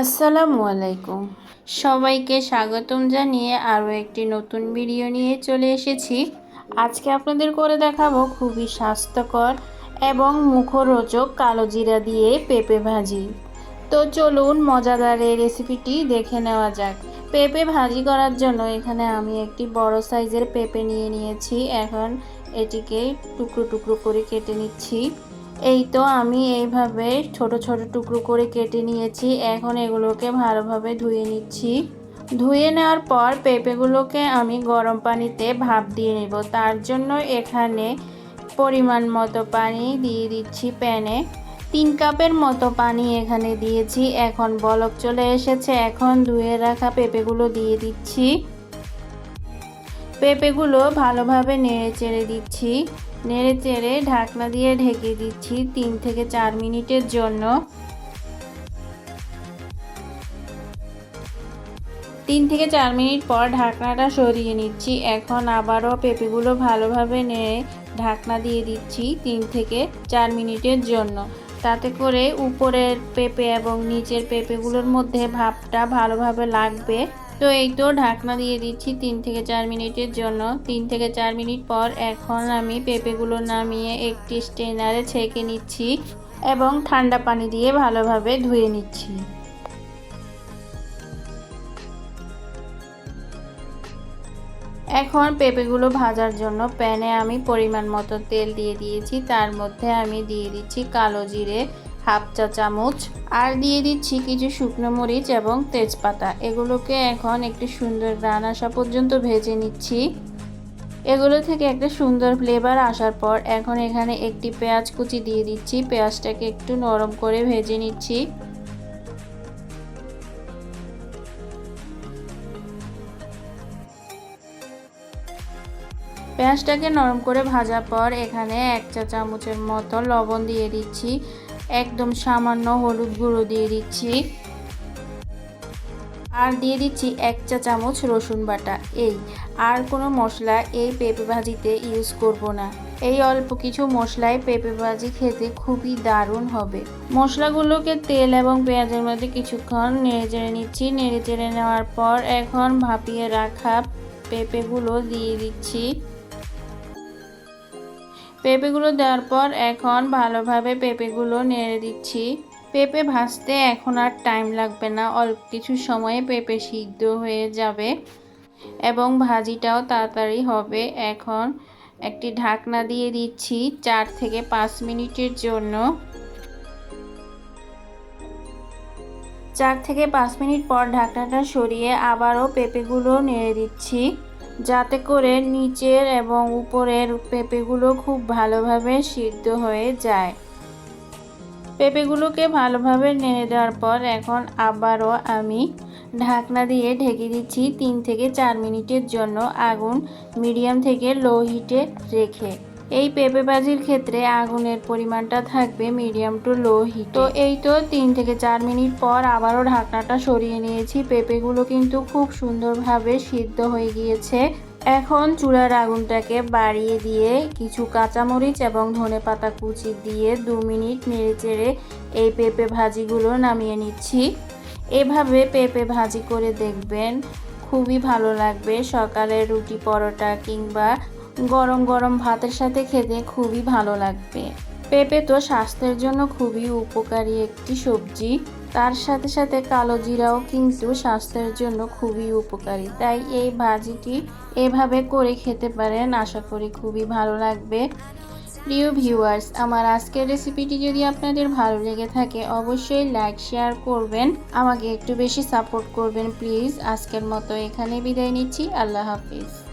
আসসালামু আলাইকুম। সবাইকে স্বাগতম জানিয়ে আরও একটি নতুন ভিডিও নিয়ে চলে এসেছি। আজকে আপনাদের করে দেখাবো খুবই স্বাস্থ্যকর এবং মুখরোচক কালো জিরা দিয়ে পেঁপে ভাজি। তো চলুন মজাদার এই রেসিপিটি দেখে নেওয়া যাক। পেঁপে ভাজি করার জন্য এখানে আমি একটি বড় সাইজের পেঁপে নিয়ে নিয়েছি। এখন এটিকে টুকরো টুকরো করে কেটে নিচ্ছি। এই তো আমি এইভাবে ছোট ছোট টুকরো করে কেটে নিয়েছি। এখন এগুলোকে ভালোভাবে ধুয়ে নিচ্ছি। ধুয়ে নেওয়ার পর পেঁপেগুলোকে আমি গরম পানিতে ভাপ দিয়ে নেব। তার জন্য এখানে পরিমাণ মতো পানি দিয়ে দিচ্ছি প্যানে। তিন কাপের মতো পানি এখানে দিয়েছি। এখন বলক চলে এসেছে। এখন ধুয়ে রাখা পেঁপেগুলো দিয়ে দিচ্ছি। পেঁপেগুলো ভালোভাবে নেড়ে চেড়ে দিচ্ছি। নেড়ে চেড়ে ঢাকনা দিয়ে ঢেকে দিচ্ছি তিন থেকে চার মিনিটের জন্য। তিন থেকে চার মিনিট পর ঢাকনাটা সরিয়ে নিচ্ছি। এখন আবারও পেঁপেগুলো ভালোভাবে নেড়ে ঢাকনা দিয়ে দিচ্ছি তিন থেকে চার মিনিটের জন্য। তাতে করে উপরের পেঁপে এবং নিচের পেঁপেগুলোর মধ্যে ভাপটা ভালোভাবে লাগবে। তো এই তো ঢাকনা দিয়ে দিচ্ছি তিন থেকে চার মিনিটের জন্য। তিন থেকে চার মিনিট পর এখন আমি পেঁপেগুলো নামিয়ে একটি স্টেনারে ছেঁকে নিচ্ছি এবং ঠান্ডা পানি দিয়ে ভালোভাবে ধুয়ে নিচ্ছি। এখন পেঁপেগুলো ভাজার জন্য প্যানে আমি পরিমাণ মতো তেল দিয়ে দিয়েছি। তার মধ্যে আমি দিয়ে দিচ্ছি কালো জিরে হাফ চা চামচ। আর দিয়ে দিচ্ছি কিছু শুকনো মরিচ এবং তেজপাতা। এগুলোকে এখন একটু সুন্দর গ্রান আসা পর্যন্ত ভেজে নিচ্ছি। এগুলো থেকে একটা সুন্দর ফ্লেভার আসার পর এখন এখানে একটি পেঁয়াজ কুচি দিয়ে দিচ্ছি। পেঁয়াজটাকে একটু নরম করে ভেজে নিচ্ছি। পেঁয়াজটাকে নরম করে ভাজার পর এখানে এক চা চামচের মতো লবণ দিয়ে দিচ্ছি। একদম সামান্য হলুদ গুঁড়ো দিয়ে দিচ্ছি। আর দিয়ে দিচ্ছি এক চা চামচ রসুন বাটা। এই, আর কোনো মশলা এই পেঁপে ভাজিতে ইউজ করব না। এই অল্প কিছু মশলায় পেঁপে ভাজি খেতে খুবই দারুণ হবে। মশলাগুলোকে তেল এবং পেঁয়াজের মধ্যে কিছুক্ষণ নেড়ে চেড়ে নিচ্ছি। নেড়ে চেড়ে নেওয়ার পর এখন ভাপিয়ে রাখা পেঁপেগুলো দিয়ে দিচ্ছি। পেঁপেগুলো দেওয়ার পর এখন ভালোভাবে পেঁপেগুলো নেড়ে দিচ্ছি। পেঁপে ভাজতে এখন আর টাইম লাগবে না, অল্প কিছু সময়ে পেঁপে সিদ্ধ হয়ে যাবে এবং ভাজিটাও তাড়াতাড়ি হবে। এখন একটি ঢাকনা দিয়ে দিচ্ছি চার থেকে পাঁচ মিনিটের জন্য। চার থেকে পাঁচ মিনিট পর ঢাকনাটা সরিয়ে আবারও পেঁপেগুলো নেড়ে দিচ্ছি। যাতে করে নিচের এবং উপরের পেঁপেগুলো খুব ভালোভাবে সিদ্ধ হয়ে যায়। পেঁপেগুলোকে ভালোভাবে নেড়ে দেওয়ার পর এখন আবারও আমি ঢাকনা দিয়ে ঢেকে দিচ্ছি তিন থেকে চার মিনিটের জন্য আগুন মিডিয়াম থেকে লো হিটে রেখে। এই পেঁপে ভাজির ক্ষেত্রে আগুনের পরিমাণটা থাকবে মিডিয়াম টু লো হিট। তো এই তো তিন থেকে চার মিনিট পর আবারও ঢাকনাটা সরিয়ে নিয়েছি। পেঁপেগুলো কিন্তু খুব সুন্দরভাবে সিদ্ধ হয়ে গিয়েছে। এখন চুলার আগুনটাকে বাড়িয়ে দিয়ে কিছু কাঁচামরিচ এবং ধনে পাতা কুচি দিয়ে দু মিনিট নেড়ে চেড়ে এই পেঁপে ভাজিগুলো নামিয়ে নিচ্ছি। এভাবে পেঁপে ভাজি করে দেখবেন খুবই ভালো লাগবে সকালে রুটি পরোটা কিংবা গরম গরম ভাতের সাথে খেতে খুবই ভালো লাগবে। পেঁপে তো স্বাস্থ্যের জন্য খুবই উপকারী একটি সবজি। তার সাথে সাথে কালো জিরাও কিন্তু স্বাস্থ্যের জন্য খুবই উপকারী। তাই এই ভাজিটি এভাবে করে খেতে পারেন, আশা করি খুবই ভালো লাগবে। প্রিয় ভিউয়ার্স, আমার আজকের রেসিপিটি যদি আপনাদের ভালো লেগে থাকে, অবশ্যই লাইক, শেয়ার করবেন। আমাকে একটু বেশি সাপোর্ট করবেন, প্লিজ। আজকের মতো এখানে বিদায় নিচ্ছি। আল্লাহ হাফিজ।